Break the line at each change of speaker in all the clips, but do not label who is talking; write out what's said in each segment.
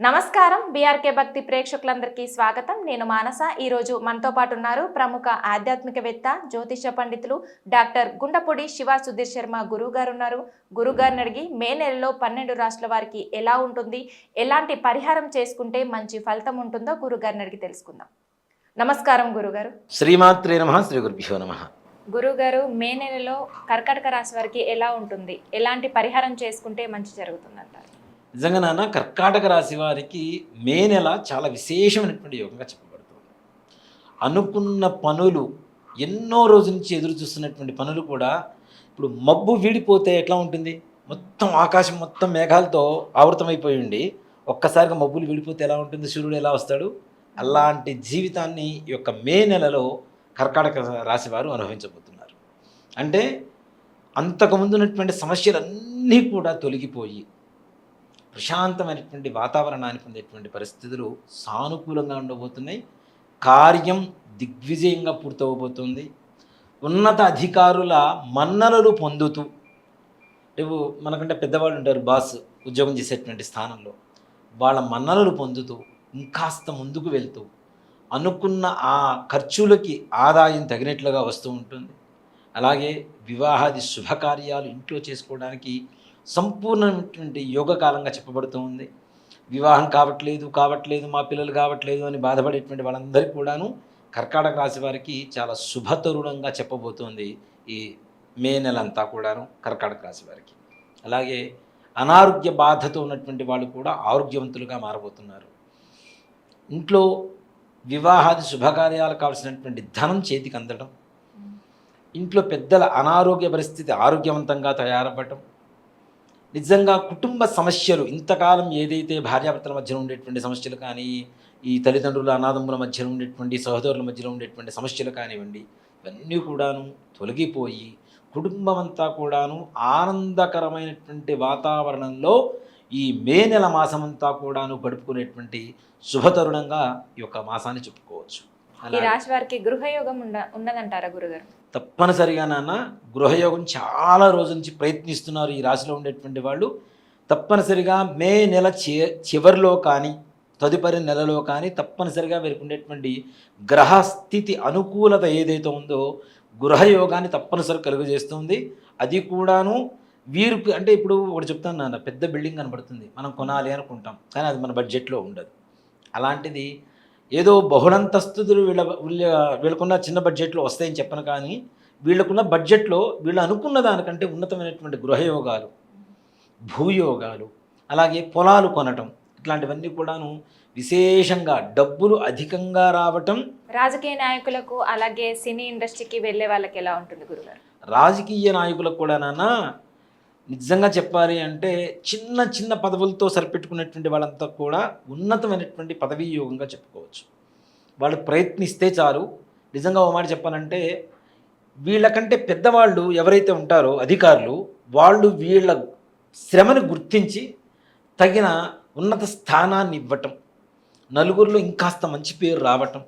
నమస్కారం. బీఆర్కే భక్తి ప్రేక్షకులందరికీ స్వాగతం. నేను మానస. ఈరోజు మనతో పాటు ఉన్నారు ప్రముఖ ఆధ్యాత్మికవేత్త జ్యోతిష పండితులు డాక్టర్ గుండపొడి శివ సుధీర్ శర్మ గురువు గారు ఉన్నారు. గురుగారిని అడిగి మే నెలలో పన్నెండు రాష్ట్రాల వారికి ఎలా ఉంటుంది ఎలాంటి పరిహారం చేసుకుంటే మంచి ఫలితం ఉంటుందో గురుగారిని అడిగి తెలుసుకుందాం. నమస్కారం గురుగారు
శ్రీమాత్రే నమ. శ్రీ గురుభ్యో నమ.
గురుగారు మే నెలలో కర్కాటక రాశి వారికి ఎలా ఉంటుంది ఎలాంటి పరిహారం చేసుకుంటే మంచి జరుగుతుంది అంటారు
నిజంగా నాన్న కర్కాటక రాశి వారికి మే నెల చాలా విశేషమైనటువంటి యోగంగా చెప్పబడుతుంది. అనుకున్న పనులు ఎన్నో రోజుల నుంచి ఎదురు చూస్తున్నటువంటి పనులు కూడా ఇప్పుడు మబ్బు వీడిపోతే ఎట్లా ఉంటుంది? మొత్తం ఆకాశం మొత్తం మేఘాలతో ఆవృతమైపోయి ఉండి ఒక్కసారిగా మబ్బులు వీడిపోతే ఎలా ఉంటుంది? సూర్యుడు ఎలా వస్తాడు? అలాంటి జీవితాన్ని ఈ యొక్క మే నెలలో కర్కాటక రాశి వారు అనుభవించబోతున్నారు. అంటే అంతకుముందు ఉన్నటువంటి సమస్యలన్నీ కూడా తొలగిపోయి ప్రశాంతమైనటువంటి వాతావరణాన్ని పొందేటువంటి పరిస్థితులు సానుకూలంగా ఉండబోతున్నాయి. కార్యం దిగ్విజయంగా పూర్తవబోతుంది. ఉన్నత అధికారుల మన్ననలు పొందుతూ రేపు మనకంటే పెద్దవాళ్ళు ఉంటారు బాస్ ఉద్యోగం చేసేటువంటి స్థానంలో. వాళ్ళ మన్ననలు పొందుతూ ఇంకాస్త ముందుకు వెళ్తూ అనుకున్న ఆ ఖర్చులకి ఆదాయం తగినట్లుగా వస్తూ ఉంటుంది. అలాగే వివాహాది శుభకార్యాలు ఇంట్లో చేసుకోవడానికి సంపూర్ణమైనటువంటి యోగ కాలంగా చెప్పబడుతూ ఉంది. వివాహం కావట్లేదు కావట్లేదు మా పిల్లలు కావట్లేదు అని బాధపడేటువంటి వాళ్ళందరికీ కూడాను కర్కాటక రాశి వారికి చాలా శుభతరుణంగా చెప్పబోతోంది ఈ మే నెలంతా కూడాను కర్కాటక రాశి వారికి. అలాగే అనారోగ్య బాధతో ఉన్నటువంటి వాళ్ళు కూడా ఆరోగ్యవంతులుగా మారబోతున్నారు. ఇంట్లో వివాహాది శుభకార్యాలు కావాల్సినటువంటి ధనం చేతికి అందడం ఇంట్లో పెద్దల అనారోగ్య పరిస్థితి ఆరోగ్యవంతంగా తయారవ్వటం నిజంగా కుటుంబ సమస్యలు ఇంతకాలం ఏదైతే భార్యాభర్తల మధ్య ఉండేటువంటి సమస్యలు కానీ ఈ తల్లిదండ్రుల అనాథముల మధ్య ఉండేటువంటి సహోదరుల మధ్యలో ఉండేటువంటి సమస్యలు కానివ్వండి ఇవన్నీ కూడాను తొలగిపోయి కుటుంబం అంతా కూడాను ఆనందకరమైనటువంటి వాతావరణంలో ఈ మే నెల మాసమంతా కూడాను గడుపుకునేటువంటి శుభతరుణంగా ఈ యొక్క మాసాన్ని చెప్పుకోవచ్చు.
ఈ రాశి వారికి గృహయోగం ఉండ ఉన్నదంటారా గురుగారు?
తప్పనిసరిగా నాన్న గృహయోగం చాలా రోజుల నుంచి ప్రయత్నిస్తున్నారు ఈ రాశిలో ఉండేటువంటి వాళ్ళు. తప్పనిసరిగా మే నెల చి చివరిలో కానీ తదుపరి నెలలో కానీ తప్పనిసరిగా వీరికి ఉండేటువంటి గ్రహస్థితి అనుకూలత ఏదైతే ఉందో గృహయోగాన్ని తప్పనిసరి కలుగజేస్తుంది. అది కూడాను వీరికి అంటే ఇప్పుడు ఒకటి చెప్తాను నాన్న పెద్ద బిల్డింగ్ కనబడుతుంది. మనం కొనాలి అనుకుంటాం కానీ అది మన బడ్జెట్లో ఉండదు. అలాంటిది ఏదో బహుళంతస్తులు వీళ్ళ వీళ్ళ వీళ్ళకున్న చిన్న బడ్జెట్లో వస్తాయని చెప్పను కానీ వీళ్ళకున్న బడ్జెట్లో వీళ్ళు అనుకున్న దానికంటే ఉన్నతమైనటువంటి గృహయోగాలు భూయోగాలు అలాగే పొలాలు కొనటం ఇట్లాంటివన్నీ కూడాను విశేషంగా డబ్బులు అధికంగా రావటం
రాజకీయ నాయకులకు అలాగే సినీ ఇండస్ట్రీకి వెళ్ళే వాళ్ళకి ఎలా ఉంటుంది గురుగారు?
రాజకీయ నాయకులకు కూడా నాన్న నిజంగా చెప్పాలి అంటే చిన్న చిన్న పదవులతో సరిపెట్టుకున్నటువంటి వాళ్ళంతా కూడా ఉన్నతమైనటువంటి పదవీ యోగంగా చెప్పుకోవచ్చు. వాళ్ళు ప్రయత్నిస్తే చాలు. నిజంగా ఓ మాట చెప్పాలంటే వీళ్ళకంటే పెద్దవాళ్ళు ఎవరైతే ఉంటారో అధికారులు వాళ్ళు వీళ్ళ శ్రమను గుర్తించి తగిన ఉన్నత స్థానాన్ని ఇవ్వటం నలుగురిలో ఇంకాస్త మంచి పేరు రావటం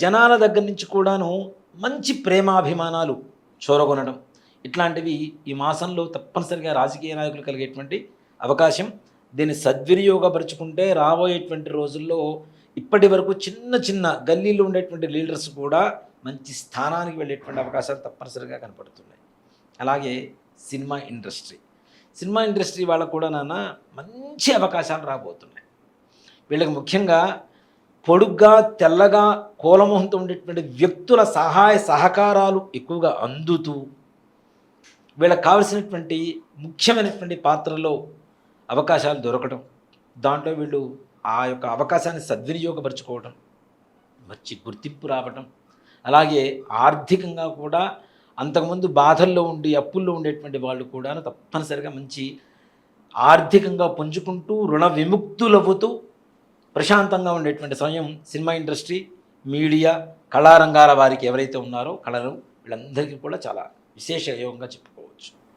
జనాల దగ్గర నుంచి కూడాను మంచి ప్రేమాభిమానాలు చూరగొనడం ఇట్లాంటివి ఈ మాసంలో తప్పనిసరిగా రాజకీయ నాయకులు కలిగేటువంటి అవకాశం. దీన్ని సద్వినియోగపరుచుకుంటే రాబోయేటువంటి రోజుల్లో ఇప్పటి వరకు చిన్న చిన్న గల్లీలు ఉండేటువంటి లీడర్స్ కూడా మంచి స్థానానికి వెళ్ళేటువంటి అవకాశాలు తప్పనిసరిగా కనపడుతున్నాయి. అలాగే సినిమా ఇండస్ట్రీ. సినిమా ఇండస్ట్రీ వాళ్ళకు కూడా నాన్న మంచి అవకాశాలు రాబోతున్నాయి. వీళ్ళకి ముఖ్యంగా పొడుగ్గా తెల్లగా కోలమోహంతో ఉండేటువంటి వ్యక్తుల సహాయ సహకారాలు ఎక్కువగా అందుతూ వీళ్ళకి కావలసినటువంటి ముఖ్యమైనటువంటి పాత్రలో అవకాశాలు దొరకడం దాంట్లో వీళ్ళు ఆ యొక్క అవకాశాన్ని సద్వినియోగపరచుకోవడం మంచి గుర్తింపు రావటం అలాగే ఆర్థికంగా కూడా అంతకుముందు బాధల్లో ఉండి అప్పుల్లో ఉండేటువంటి వాళ్ళు కూడా తప్పనిసరిగా మంచి ఆర్థికంగా పుంజుకుంటూ రుణ విముక్తులవుతూ ప్రశాంతంగా ఉండేటువంటి సమయం సినిమా ఇండస్ట్రీ మీడియా కళారంగాల వారికి ఎవరైతే ఉన్నారో కళలు వీళ్ళందరికీ కూడా చాలా విశేష యోగంగా చెప్పుకోవచ్చు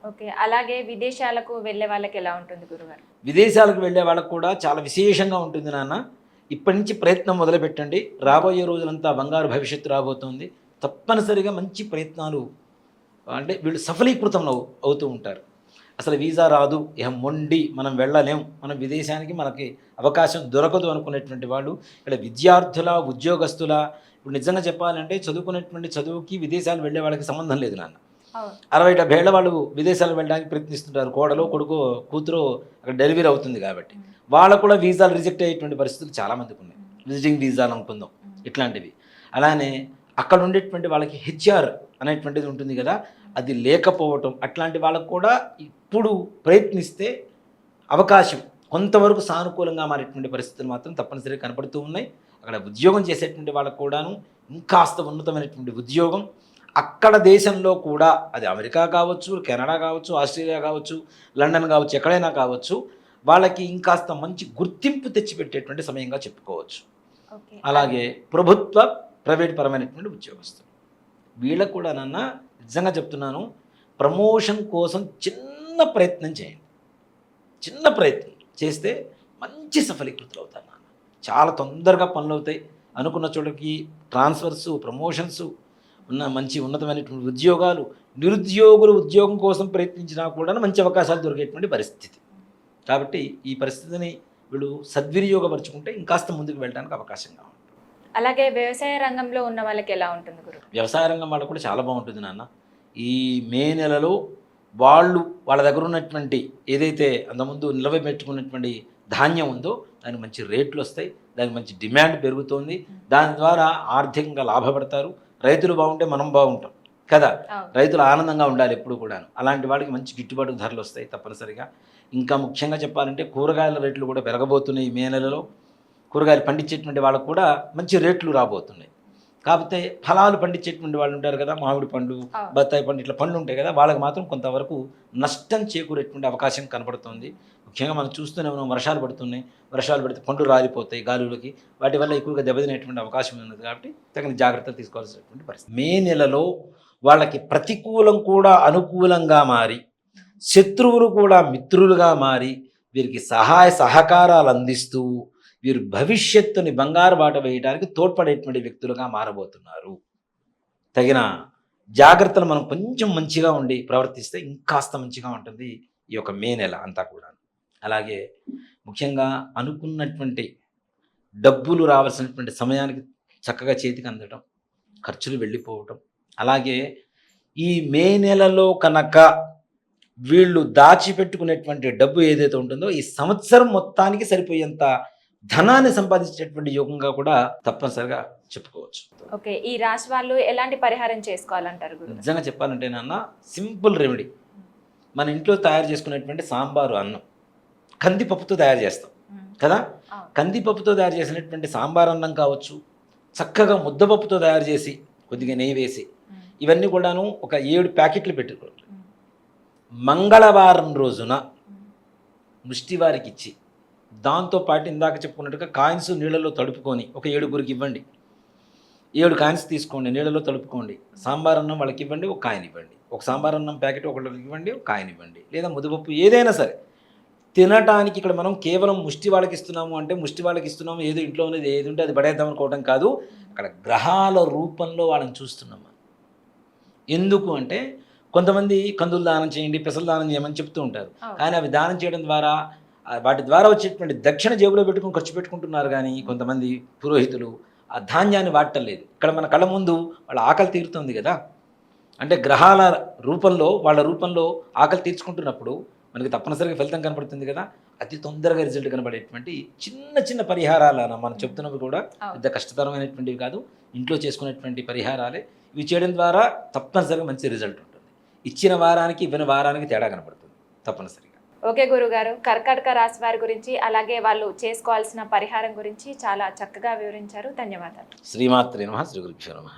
ఓకే అలాగే విదేశాలకు వెళ్ళే వాళ్ళకి ఎలా ఉంటుంది గురుగారు?
విదేశాలకు వెళ్ళే వాళ్ళకు కూడా చాలా విశేషంగా ఉంటుంది నాన్న. ఇప్పటి నుంచి ప్రయత్నం మొదలుపెట్టండి. రాబోయే రోజులంతా బంగారు భవిష్యత్తు రాబోతోంది. తప్పనిసరిగా మంచి ప్రయత్నాలు అంటే వీళ్ళు సఫలీకృతం అవు- అవుతూ ఉంటారు. అసలు వీసా రాదు ఇక మొండి మనం వెళ్ళలేం. మనం విదేశానికి మనకి అవకాశం దొరకదు అనుకునేటువంటి వాళ్ళు ఇక్కడ విద్యార్థుల ఉద్యోగస్తుల ఇప్పుడు నిజంగా చెప్పాలంటే చదువుకునేటువంటి చదువుకి విదేశాలు వెళ్ళే వాళ్ళకి సంబంధం లేదు నాన్న. అరవై డెబ్బై ఏళ్ళ వాళ్ళు విదేశాలు వెళ్ళడానికి ప్రయత్నిస్తుంటారు. కోడలో కొడుకు కూతురు అక్కడ డెలివరీ అవుతుంది కాబట్టి. వాళ్ళకు కూడా వీసాలు రిజెక్ట్ అయ్యేటువంటి పరిస్థితులు చాలామందికి ఉన్నాయి. విజిటింగ్ వీసాలు అనుకుందాం. ఇట్లాంటివి. అలానే అక్కడ ఉండేటువంటి వాళ్ళకి హెచ్ఆర్ అనేటువంటిది ఉంటుంది కదా అది లేకపోవటం అట్లాంటి వాళ్ళకు కూడా ఇప్పుడు ప్రయత్నిస్తే అవకాశం. కొంతవరకు సానుకూలంగా మారేటువంటి పరిస్థితులు మాత్రం తప్పనిసరిగా కనపడుతూ ఉన్నాయి. అక్కడ ఉద్యోగం చేసేటువంటి వాళ్ళకు కూడాను ఇంకాస్త ఉన్నతమైనటువంటి ఉద్యోగం. అక్కడ దేశంలో కూడా అది అమెరికా కావచ్చు కెనడా కావచ్చు ఆస్ట్రేలియా కావచ్చు లండన్ కావచ్చు ఎక్కడైనా కావచ్చు వాళ్ళకి ఇంకాస్త మంచి గుర్తింపు తెచ్చిపెట్టేటువంటి సమయంగా చెప్పుకోవచ్చు. అలాగే ప్రభుత్వ ప్రైవేట్ పరమైనటువంటి ఉద్యోగస్తులు. వీళ్ళకు కూడా నాన్న నిజంగా చెప్తున్నాను ప్రమోషన్ కోసం చిన్న ప్రయత్నం చేయండి. చిన్న ప్రయత్నం చేస్తే మంచి సఫలీకృతులు అవుతారు నాన్న. చాలా తొందరగా పనులు అవుతాయి అనుకున్న చోటకి ట్రాన్స్ఫర్స్ ప్రమోషన్స్ ఉన్న మంచి ఉన్నతమైనటువంటి ఉద్యోగాలు నిరుద్యోగులు ఉద్యోగం కోసం ప్రయత్నించినా కూడా మంచి అవకాశాలు దొరికేటువంటి పరిస్థితి. కాబట్టి ఈ పరిస్థితిని వీళ్ళు సద్వినియోగపరుచుకుంటే ఇంకాస్త ముందుకు వెళ్ళడానికి అవకాశంగా ఉంటుంది.
అలాగే వ్యవసాయ రంగంలో ఉన్న వాళ్ళకి ఎలా ఉంటుంది గురు?
వ్యవసాయ రంగం వాళ్ళకు కూడా చాలా బాగుంటుంది నాన్న. ఈ మే నెలలో వాళ్ళు వాళ్ళ దగ్గర ఉన్నటువంటి ఏదైతే అంతకుముందు నిలవబెట్టుకున్నటువంటి ధాన్యం ఉందో దానికి మంచి రేట్లు వస్తాయి దానికి మంచి డిమాండ్ పెరుగుతోంది. దాని ద్వారా ఆర్థికంగా లాభపడతారు. రైతులు బాగుంటే మనం బాగుంటాం. కదా? రైతులు ఆనందంగా ఉండాలి ఎప్పుడు కూడాను. అలాంటి వాడికి మంచి గిట్టుబాటు ధరలు వస్తాయి తప్పనిసరిగా. ఇంకా ముఖ్యంగా చెప్పాలంటే కూరగాయల రేట్లు కూడా పెరగబోతున్నాయి ఈ మే నెలలో. కూరగాయలు పండించేటువంటి వాళ్ళకు కూడా మంచి రేట్లు రాబోతున్నాయి. కాకపోతే ఫలాలు పండించేటువంటి వాళ్ళు ఉంటారు కదా మామిడి పండు. బత్తాయి పండు ఇట్లా పండ్లు ఉంటాయి కదా వాళ్ళకి మాత్రం కొంతవరకు నష్టం చేకూరేటువంటి అవకాశం కనపడుతుంది ముఖ్యంగా మనం చూస్తూనే ఉన్నాం వర్షాలు పడుతున్నాయి. వర్షాలు పడితే పండ్లు రాలిపోతాయి గాలులకి. వాటి వల్ల ఎక్కువగా దెబ్బతినేటువంటి అవకాశం ఉన్నది కాబట్టి తగిన జాగ్రత్తలు తీసుకోవాల్సినటువంటి పరిస్థితి. మే నెలలో వాళ్ళకి ప్రతికూలం కూడా అనుకూలంగా మారి శత్రువులు కూడా మిత్రులుగా మారి వీరికి సహాయ సహకారాలు అందిస్తూ వీరు భవిష్యత్తుని బంగారు బాట వేయడానికి తోడ్పడేటువంటి వ్యక్తులుగా మారబోతున్నారు. తగిన జాగ్రత్తలు మనం కొంచెం మంచిగా ఉండి ప్రవర్తిస్తే ఇంకాస్త మంచిగా ఉంటుంది ఈ యొక్క మే నెల అంతా కూడా అలాగే ముఖ్యంగా అనుకున్నటువంటి డబ్బులు రావాల్సినటువంటి సమయానికి చక్కగా చేతికి అందటం ఖర్చులు వెళ్ళిపోవటం అలాగే ఈ మే నెలలో కనుక వీళ్ళు దాచిపెట్టుకునేటువంటి డబ్బు ఏదైతే ఉంటుందో ఈ సంవత్సరం మొత్తానికి సరిపోయేంత ధనాన్ని సంపాదించేటువంటి యోగంగా కూడా తప్పనిసరిగా చెప్పుకోవచ్చు.
ఓకే ఈ రాశి వాళ్ళు ఎలాంటి పరిహారం చేసుకోవాలంటారు
నిజంగా చెప్పాలంటే నాన్న సింపుల్ రెమెడీ. మన ఇంట్లో తయారు చేసుకునేటువంటి సాంబారు అన్నం. కందిపప్పుతో తయారు చేస్తాం. కదా. కందిపప్పుతో తయారు చేసినటువంటి సాంబార్ అన్నం కావచ్చు చక్కగా ముద్దపప్పుతో తయారు చేసి కొద్దిగా నెయ్యి వేసి ఇవన్నీ కూడాను ఒక ఏడు ప్యాకెట్లు పెట్టుకోండి మంగళవారం రోజున ముష్టివారికి ఇచ్చి దాంతోపాటు ఇందాక చెప్పుకున్నట్టుగా కాయిన్స్ నీళ్ళలో తడుపుకొని ఒక ఏడుగురికి ఇవ్వండి. ఏడు కాయిన్స్ తీసుకోండి నీళ్ళలో తడుపుకోండి. సాంబార్ అన్నం వాళ్ళకి ఇవ్వండి ఒక కాయిన్ ఇవ్వండి. ఒక సాంబార్ అన్నం ప్యాకెట్ ఒకళ్ళకి ఇవ్వండి ఒక కాయిన్ ఇవ్వండి. లేదా ముద్దపప్పు ఏదైనా సరే. తినటానికి ఇక్కడ మనం కేవలం ముష్టి వాళ్ళకి ఇస్తున్నాము అంటే ముష్టి వాళ్ళకి ఇస్తున్నాము ఏదో ఇంట్లో ఉన్నది ఏది ఉంటే అది పడేద్దాం అనుకోవడం కాదు. అక్కడ గ్రహాల రూపంలో వాళ్ళని చూస్తున్నాం ఎందుకు అంటే కొంతమంది కందులు దానం చేయండి పెసలు దానం చేయమని చెప్తూ ఉంటారు. కానీ అవి దానం చేయడం ద్వారా వాటి ద్వారా వచ్చేటువంటి దక్షిణ జేబులో పెట్టుకుని ఖర్చు పెట్టుకుంటున్నారు కానీ కొంతమంది పురోహితులు ఆ ధాన్యాన్ని వాడటం లేదు. ఇక్కడ మన కళ్ళ ముందు వాళ్ళ ఆకలి తీరుతుంది కదా. అంటే గ్రహాల రూపంలో వాళ్ళ రూపంలో ఆకలి తీర్చుకుంటున్నప్పుడు మనకి తప్పనిసరిగా ఫలితం కనపడుతుంది కదా. అతి తొందరగా రిజల్ట్ కనబడేటువంటి చిన్న చిన్న పరిహారాలు అన్న మనం చెప్తున్నవి కూడా. పెద్ద కష్టతరమైనటువంటివి కాదు. ఇంట్లో చేసుకునేటువంటి పరిహారాలే. ఇవి చేయడం ద్వారా తప్పనిసరిగా మంచి రిజల్ట్ ఉంటుంది. ఇచ్చిన వారానికి ఇవ్వని వారానికి తేడా కనపడుతుంది. తప్పనిసరిగా.
ఓకే గురుగారు. కర్కాటక రాశి వారి గురించి అలాగే వాళ్ళు చేసుకోవాల్సిన పరిహారం గురించి చాలా చక్కగా వివరించారు. ధన్యవాదాలు.
శ్రీమాత్రి నమ. శ్రీ గురుభ్యో నమ.